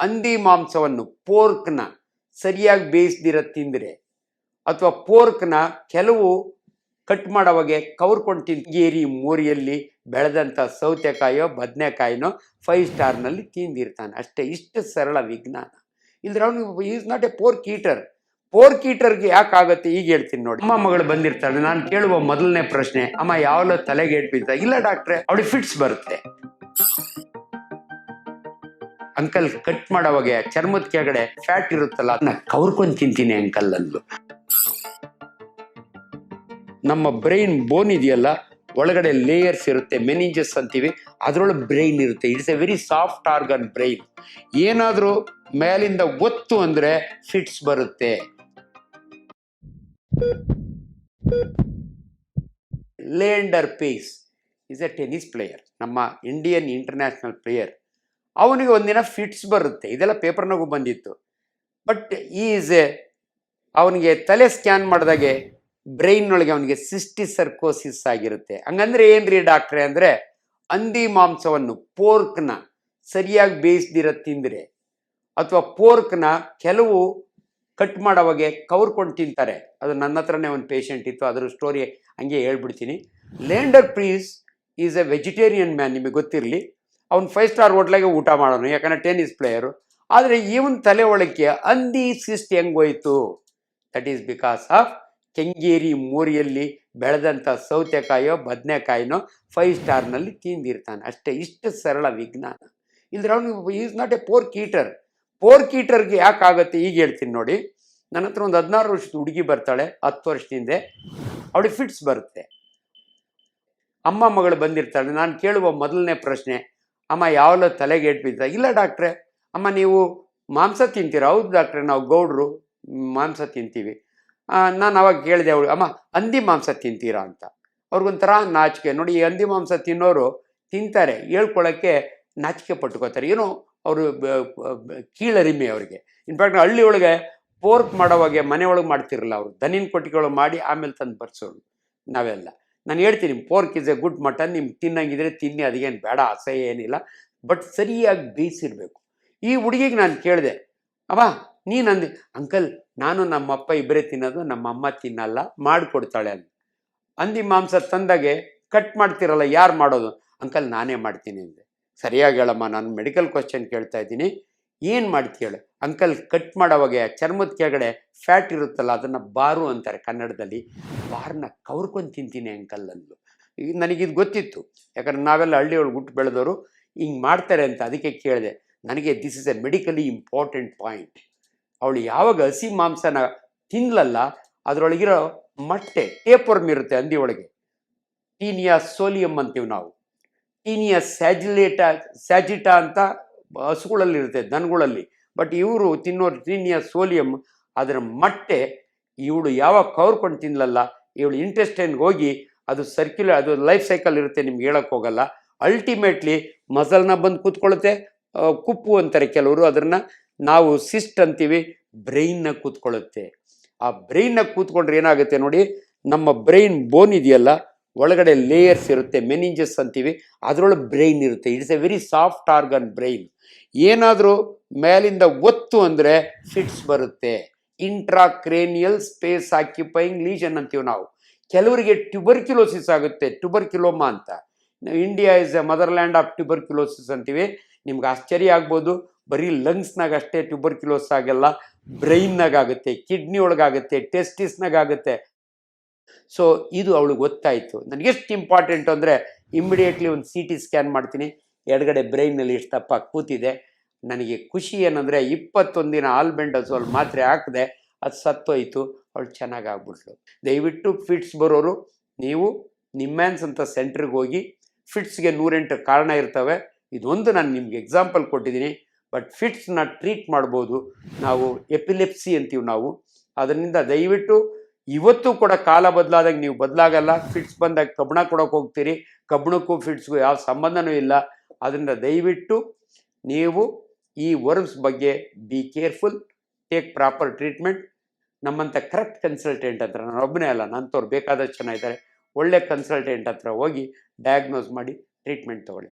ಹಂದಿ ಮಾಂಸವನ್ನು, ಪೋರ್ಕ್ನ ಸರಿಯಾಗಿ ಬೇಯಿಸ್ದಿರ ತಿಂದರೆ ಅಥವಾ ಪೋರ್ಕ್ನ ಕೆಲವು ಕಟ್ ಮಾಡೋವಾಗೆ ಕವರ್ಕೊಂಡು ಏರಿ ಮೋರಿಯಲ್ಲಿ ಬೆಳೆದಂಥ ಸೌತೆಕಾಯೋ, ಬದನೆಕಾಯಿನೋ ಫೈವ್ ಸ್ಟಾರ್ನಲ್ಲಿ ತಿಂದಿರ್ತಾನೆ. ಅಷ್ಟೇ, ಇಷ್ಟು ಸರಳ ವಿಜ್ಞಾನ. ಇಲ್ಲದ್ರೆ ಅವನು is not a pork eater pork ಕೀಟರ್ಗೆ ಯಾಕಾಗತ್ತೆ ಈಗ ಹೇಳ್ತೀನಿ ನೋಡಿ. ಅಮ್ಮ ಮಗಳು ಬಂದಿರ್ತಾಳೆ, ನಾನು ಕೇಳುವ ಮೊದಲನೇ ಪ್ರಶ್ನೆ, ಅಮ್ಮ, ಯಾವಲೋ ತಲೆಗೆ ಏಟ್ ಬಿದ್ದ ಇಲ್ಲ, ಡಾಕ್ಟ್ರೆ, ಅವಳಿಗೆ ಫಿಟ್ಸ್ ಬರುತ್ತೆ. ಅಂಕಲ್ ಕಟ್ ಮಾಡೋವಾಗ ಚರ್ಮದ ಕೆಳಗಡೆ ಫ್ಯಾಟ್ ಇರುತ್ತಲ್ಲ, ಅದನ್ನ ಕವರ್ಕೊಂಡು ತಿಂತೀನಿ ಅಂಕಲ್ ಅಂದ್ಲು. ನಮ್ಮ ಬ್ರೈನ್ ಬೋನ್ ಇದೆಯಲ್ಲ, ಒಳಗಡೆ ಲೇಯರ್ಸ್ ಇರುತ್ತೆ ಮೆನಿಂಜಸ್ ಅಂತೀವಿ, ಅದರೊಳಗೆ ಬ್ರೈನ್ ಇರುತ್ತೆ. It's a very soft organ brain ಏನಾದರೂ ಮೇಲಿಂದ ಒತ್ತು ಅಂದ್ರೆ ಫಿಟ್ಸ್ ಬರುತ್ತೆ. Leander Paes is a tennis player ನಮ್ಮ ಇಂಡಿಯನ್ ಇಂಟರ್ನ್ಯಾಷನಲ್ ಪ್ಲೇಯರ್ ಅವನಿಗೆ ಒಂದಿನ ಫಿಟ್ಸ್ ಬರುತ್ತೆ. ಇದೆಲ್ಲ ಪೇಪರ್ನಾಗೂ ಬಂದಿತ್ತು. ಬಟ್ ಈಸ್ ಎ ಅವನಿಗೆ ತಲೆ ಸ್ಕ್ಯಾನ್ ಮಾಡಿದಾಗೆ ಬ್ರೈನ್ನೊಳಗೆ ಅವನಿಗೆ ಸಿಸ್ಟಿ ಸರ್ಕೋಸಿಸ್ ಆಗಿರುತ್ತೆ. ಹಂಗಂದ್ರೆ ಏನ್ರಿ ಡಾಕ್ಟ್ರೆ ಅಂದರೆ, ಹಂದಿ ಮಾಂಸವನ್ನು ಪೋರ್ಕ್ನ ಸರಿಯಾಗಿ ಬೇಯಿಸ್ದಿರ ತಿಂದರೆ, ಅಥವಾ ಪೋರ್ಕ್ನ ಕೆಲವು ಕಟ್ ಮಾಡೋವಾಗೆ ಕವರ್ಕೊಂಡು ತಿಂತಾರೆ. ಅದು ನನ್ನ ಹತ್ರನೇ ಒಂದು ಪೇಷಂಟ್ ಇತ್ತು, ಅದ್ರ ಸ್ಟೋರಿ ಹಂಗೆ ಹೇಳ್ಬಿಡ್ತೀನಿ. Lander Preece is a vegetarian man ನಿಮಗೆ ಗೊತ್ತಿರಲಿ. ಅವ್ನು ಫೈವ್ ಸ್ಟಾರ್ ಹೋಟ್ಲಾಗೆ ಊಟ ಮಾಡೋನು, ಯಾಕಂದರೆ ಟೆನ್ನಿಸ್ ಪ್ಲೇಯರು ಆದರೆ ಇವನ್ ತಲೆ ಒಳಕ್ಕೆ ಹಂದಿ cyst ಹೆಂಗೋಯ್ತು that is because of Kengeri ಮೋರಿಯಲ್ಲಿ ಬೆಳೆದಂಥ ಸೌತೆಕಾಯೋ, ಬದನೆಕಾಯಿನೋ ಫೈವ್ ಸ್ಟಾರ್ನಲ್ಲಿ ತಿಂದಿರ್ತಾನೆ. ಅಷ್ಟೇ, ಇಷ್ಟು ಸರಳ ವಿಜ್ಞಾನ. ಇಲ್ದ್ರೆ ಅವನು is not a pork eater pork ಕೀಟರ್ಗೆ ಯಾಕಾಗತ್ತೆ ಈಗ ಹೇಳ್ತೀನಿ ನೋಡಿ. ನನ್ನ ಹತ್ರ ಒಂದು ಹದಿನಾರು ವರ್ಷದ ಹುಡುಗಿ ಬರ್ತಾಳೆ, ಹತ್ತು ವರ್ಷದಿಂದ. ಅವಳಿಗೆ ಫಿಟ್ಸ್ ಬರುತ್ತೆ. ಅಮ್ಮ ಮಗಳು ಬಂದಿರ್ತಾಳೆ. ನಾನು ಕೇಳುವ ಮೊದಲನೇ ಪ್ರಶ್ನೆ ಅಮ್ಮ ಯಾವಲೋ ತಲೆಗೆ ಏಟ್ ಬಿದ್ದ ಇಲ್ಲ ಡಾಕ್ಟ್ರೆ, ಅಮ್ಮ ನೀವು ಮಾಂಸ ತಿಂತೀರಾ? ಹೌದು ಡಾಕ್ಟ್ರೆ, ನಾವು ಗೌಡ್ರು ಮಾಂಸ ತಿಂತೀವಿ. ನಾನು ಅವಾಗ ಕೇಳಿದೆ ಅವಳು, ಅಮ್ಮ, ಹಂದಿ ಮಾಂಸ ತಿಂತೀರಾ ಅಂತ. ಅವ್ರಿಗೊಂಥರ ನಾಚಿಕೆ. ನೋಡಿ, ಈ ಹಂದಿ ಮಾಂಸ ತಿನ್ನೋರು ತಿಂತಾರೆ ಹೇಳ್ಕೊಳ್ಳೋಕ್ಕೆ ನಾಚಿಕೆ ಪಟ್ಕೋತಾರೆ. ಏನೋ ಅವರು ಕೀಳರಿಮೆ ಅವರಿಗೆ. ಇನ್ಫ್ಯಾಕ್ಟ್ ಹಳ್ಳಿ ಒಳಗೆ ಪೋರ್ಕ್ ಮಾಡೋವಾಗೆ ಮನೆ ಒಳಗೆ ಮಾಡ್ತಿರಲ್ಲ ಅವರು. ದನಿನ ಕೊಟ್ಟಿಗೆಗಳು ಮಾಡಿ ಆಮೇಲೆ ತಂದು ಬರ್ಸೋಳು ನಾವೆಲ್ಲ. ನಾನು ಹೇಳ್ತೀನಿ pork is a good mutton ನಿಮ್ಗೆ ತಿನ್ನಂಗಿದ್ರೆ ತಿನ್ನಿ ಅದಕ್ಕೇನು ಬೇಡ ಅಸಹ್ಯ ಏನಿಲ್ಲ ಬಟ್ ಸರಿಯಾಗಿ ಬೇಯಿಸಿರ್ಬೇಕು. ಈ ಹುಡುಗಿಗೆ ನಾನು ಕೇಳಿದೆ ಅವ ನೀನು ಅಂದೆ ಅಂಕಲ್, ನಾನು ನಮ್ಮಪ್ಪ ಇಬ್ಬರೇ ತಿನ್ನೋದು ನಮ್ಮ ಅಮ್ಮ ತಿನ್ನಲ್ಲ, ಮಾಡಿಕೊಡ್ತಾಳೆ ಅಂತ ಹಂದಿ ಮಾಂಸ ತಂದಾಗೆ ಕಟ್ ಮಾಡ್ತಿರಲ್ಲ, ಯಾರು ಮಾಡೋದು? ಅಂಕಲ್, ನಾನೇ ಮಾಡ್ತೀನಿ ಅಂದೆ. ಸರಿಯಾಗಿ ಹೇಳಮ್ಮ, ನಾನು ಮೆಡಿಕಲ್ ಕ್ವಶನ್ ಕೇಳ್ತಾ ಇದ್ದೀನಿ. ಏನು ಮಾಡ್ತೀಯಳು ಅಂಕಲ್ ಕಟ್ ಮಾಡೋವಾಗ ಚರ್ಮದ ಕೆಳಗಡೆ ಫ್ಯಾಟ್ ಇರುತ್ತಲ್ಲ, ಅದನ್ನು ಬಾರು ಅಂತಾರೆ ಕನ್ನಡದಲ್ಲಿ. ಬಾರ್ನ ಕವರ್ಕೊಂಡು ತಿಂತೀನಿ ಅಂಕಲ್ ಅಂದ್ಲು. ನನಗಿದು ಗೊತ್ತಿತ್ತು. ಯಾಕಂದ್ರೆ ನಾವೆಲ್ಲ ಹಳ್ಳಿಯೊಳಗೆ ಹುಟ್ಟು ಬೆಳೆದವರು ಹಿಂಗೆ ಮಾಡ್ತಾರೆ ಅಂತ ಅದಕ್ಕೆ ಕೇಳಿದೆ. ನನಗೆ this is a medically important point ಅವಳು ಯಾವಾಗ ಹಸಿ ಮಾಂಸನ ತಿನ್ಲಲ್ಲ, ಅದರೊಳಗಿರೋ ಮೊಟ್ಟೆ ಟೇಪರ್ಮ್ ಇರುತ್ತೆ ಹಂದಿ ಒಳಗೆ ಟೀನಿಯಾ ಸೋಲಿಯಂ ಅಂತೀವಿ ನಾವು. ಟೀನಿಯಾ ಸ್ಯಾಜಿಲೇಟ ಸ್ಯಾಜಿಟಾ ಅಂತ ಹಸುಗಳಲ್ಲಿರುತ್ತೆ, ದನಗಳಲ್ಲಿ. ಬಟ್ ಇವರು ತಿನ್ನೋರು ತಿನ್ನಿಯ ಸೋಲಿಯಂ, ಅದರ ಮೊಟ್ಟೆ ಇವಳು ಯಾವಾಗ ಕವರ್ಕೊಂಡು ತಿನ್ನಲಲ್ಲ ಇವಳು ಇಂಟೆಸ್ಟೈನ್ಗೆ ಹೋಗಿ ಅದು ಸರ್ಕ್ಯುಲರ್ ಅದು ಲೈಫ್ ಸೈಕಲ್ ಇರುತ್ತೆ ನಿಮ್ಗೆ ಹೇಳಕ್ಕೆ ಹೋಗಲ್ಲ. ಅಲ್ಟಿಮೇಟ್ಲಿ ಮಸಲ್ನ ಬಂದು ಕೂತ್ಕೊಳ್ಳುತ್ತೆ ಕುಪ್ಪು ಅಂತಾರೆ ಕೆಲವರು ಅದನ್ನ ನಾವು ಸಿಸ್ಟ್ ಅಂತೀವಿ ಬ್ರೈನ್ನ ಕೂತ್ಕೊಳ್ಳುತ್ತೆ ಆ ಬ್ರೈನ್ನ ಕೂತ್ಕೊಂಡ್ರೆ ಏನಾಗುತ್ತೆ ನೋಡಿ, ನಮ್ಮ ಬ್ರೈನ್ ಬೋನ್ ಇದೆಯಲ್ಲ ಒಳಗಡೆ ಲೇಯರ್ಸ್ ಇರುತ್ತೆ ಮೆನಿಂಜಸ್ ಅಂತೀವಿ. ಅದರೊಳಗೆ ಬ್ರೈನ್ ಇರುತ್ತೆ. It's a very soft organ brain ಏನಾದರೂ ಮೇಲಿಂದ ಒತ್ತು ಅಂದರೆ ಫಿಟ್ಸ್ ಬರುತ್ತೆ. ಇಂಟ್ರಾಕ್ರೇನಿಯಲ್ ಸ್ಪೇಸ್ ಆಕ್ಯುಪೈಯಿಂಗ್ ಲೀಜನ್ ಅಂತೀವಿ ನಾವು. ಕೆಲವರಿಗೆ ಟ್ಯುಬರ್ಕ್ಯುಲೋಸಿಸ್ ಆಗುತ್ತೆ. ಟ್ಯುಬರ್ಕ್ಯುಲೋಮಾ ಅಂತ. India is a motherland of tuberculosis ಅಂತೀವಿ. ನಿಮ್ಗೆ ಆಶ್ಚರ್ಯ ಆಗ್ಬೋದು. ಬರೀ ಲಂಗ್ಸ್ನಾಗ ಅಷ್ಟೇ ಟ್ಯೂಬರ್ಕ್ಯುಲೋಸ್ ಆಗಲ್ಲ. ಬ್ರೈನ್ನಾಗ ಆಗುತ್ತೆ. ಕಿಡ್ನಿ ಒಳಗಾಗುತ್ತೆ ಟೆಸ್ಟಿಸ್ನಾಗ ಆಗುತ್ತೆ. ಸೊ ಇದು ಅವಳಿಗೆ ಗೊತ್ತಾಯಿತು. ನನಗೆ ಎಷ್ಟು ಇಂಪಾರ್ಟೆಂಟ್ ಅಂದರೆ ಇಮ್ಮಿಡಿಯೇಟ್ಲಿ ಒಂದು ಸಿ ಟಿ ಸ್ಕ್ಯಾನ್ ಮಾಡ್ತೀನಿ. ಎಡಗಡೆ ಬ್ರೈನಲ್ಲಿ ಎಷ್ಟು ತಪ್ಪ ಕೂತಿದೆ. ನನಗೆ ಖುಷಿ ಏನಂದರೆ ಇಪ್ಪತ್ತೊಂದು ದಿನ ಆಲ್ಬೆಂಡಸೋಲ್ ಮಾತ್ರೆ ಹಾಕಿದೆ, ಅದು ಸತ್ತೋಯ್ತು. ಅವಳು ಚೆನ್ನಾಗಿ ದಯವಿಟ್ಟು ಫಿಟ್ಸ್ ಬರೋರು, ನೀವು ನಿಮ್ಮ್ಯಾನ್ಸ್ ಅಂತ ಸೆಂಟ್ರಿಗೆ ಹೋಗಿ ಫಿಟ್ಸ್ಗೆ ನೂರೆಂಟು ಕಾರಣ ಇರ್ತವೆ. ಇದೊಂದು ನಾನು ನಿಮ್ಗೆ ಎಕ್ಸಾಂಪಲ್ ಕೊಟ್ಟಿದ್ದೀನಿ. ಬಟ್ ಫಿಟ್ಸ್ನ ಟ್ರೀಟ್ ಮಾಡ್ಬೋದು. ನಾವು ಎಪಿಲೆಪ್ಸಿ ಅಂತೀವಿ ನಾವು. ಅದರಿಂದ ದಯವಿಟ್ಟು ಇವತ್ತು ಕೂಡ ಕಾಲ ಬದಲಾದಾಗ ನೀವು ಬದಲಾಗಲ್ಲ. ಫಿಟ್ಸ್ ಬಂದಾಗ ಕಬ್ಬಣ ಕೊಡೋಕೆ ಹೋಗ್ತೀರಿ. ಕಬ್ಬಣಕ್ಕೂ ಫಿಟ್ಸ್ಗೂ ಯಾವ ಸಂಬಂಧನೂ ಇಲ್ಲ. ಅದರಿಂದ ದಯವಿಟ್ಟು ನೀವು ಈ ವರ್ಮ್ಸ್ ಬಗ್ಗೆ be careful take proper treatment ನಮ್ಮಂಥ ಕರೆಕ್ಟ್ ಕನ್ಸಲ್ಟೆಂಟ್ ಹತ್ರ, ನಾನು ಒಬ್ಬನೇ ಅಲ್ಲ ನಂತವ್ರು ಬೇಕಾದಷ್ಟು ಜನ ಇದ್ದಾರೆ. ಒಳ್ಳೆ ಕನ್ಸಲ್ಟೆಂಟ್ ಹತ್ರ ಹೋಗಿ ಡಯಾಗ್ನೋಸ್ ಮಾಡಿ ಟ್ರೀಟ್ಮೆಂಟ್ ತೊಗೊಳ್ಳಿ.